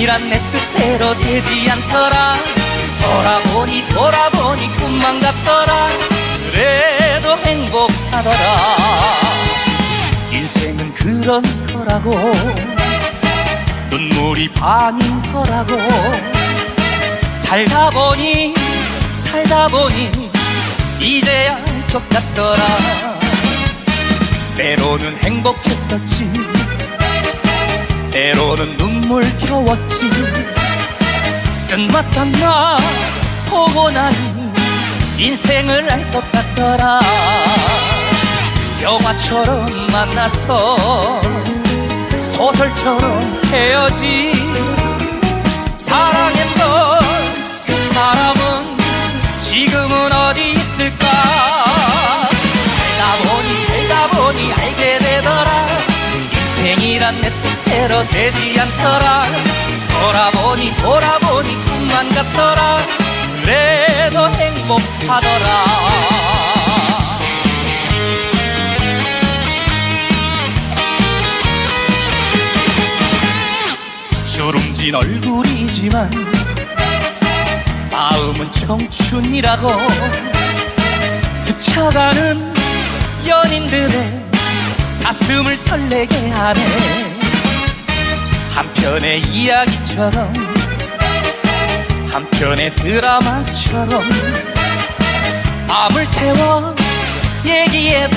인생이란 내 뜻대로 되지 않더라. 돌아보니 돌아보니 꿈만 같더라. 그래도 행복하더라. 인생은 그런 거라고. 눈물이 반인 거라고. 살다 보니 살다 보니 이제야 알것 같더라. 때로는 행복했었지. 때로는 눈 물 겨웠지. 쓴맛한 나 보고 나니 인생을 알 것 같더라. 영화처럼 만나서 소설처럼 헤어지. 사랑했던 그 사람은 지금은 어디 있을까? 살다 보니 살다 보니 알게 인생이란 내 뜻대로 되지 않더라. 돌아보니 돌아보니 꿈만 같더라. 그래도 행복하더라. 주름진 얼굴이지만 마음은 청춘이라고 스쳐가는 연인들의 가슴을 설레게 하네. 한편의 이야기처럼 한편의 드라마처럼 밤을 새워 얘기해도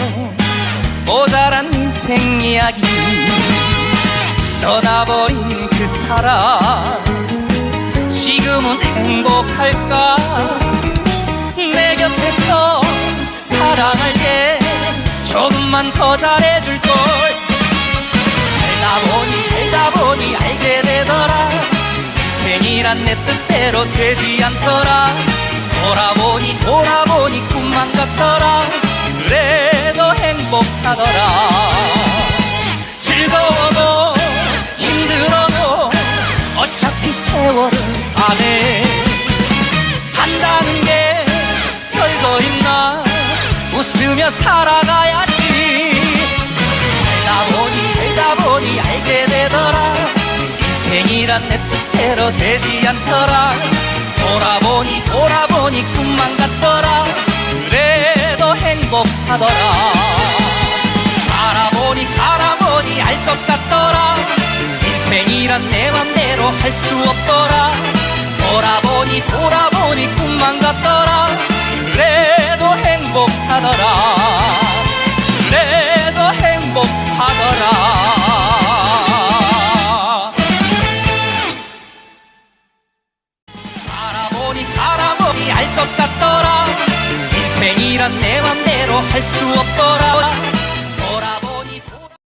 모자란 인생 이야기. 떠나버린 그 사람 지금은 행복할까? 내 곁에서 사랑할게. 조금만 더 잘해줄 인생이란 내 뜻대로 되지 않더라. 돌아보니 돌아보니 꿈만 같더라. 그래도 행복하더라 내 뜻대로 되지 않더라. 돌아보니 돌아보니 꿈만 같더라. 그래도 행복하더라. 살아보니 살아보니 알 것 같더라. 인생이란 내 맘대로 할 수 없더라. 돌아보니 돌아보니 꿈만 같더라. 그래도 행복하더라 할 수 없더라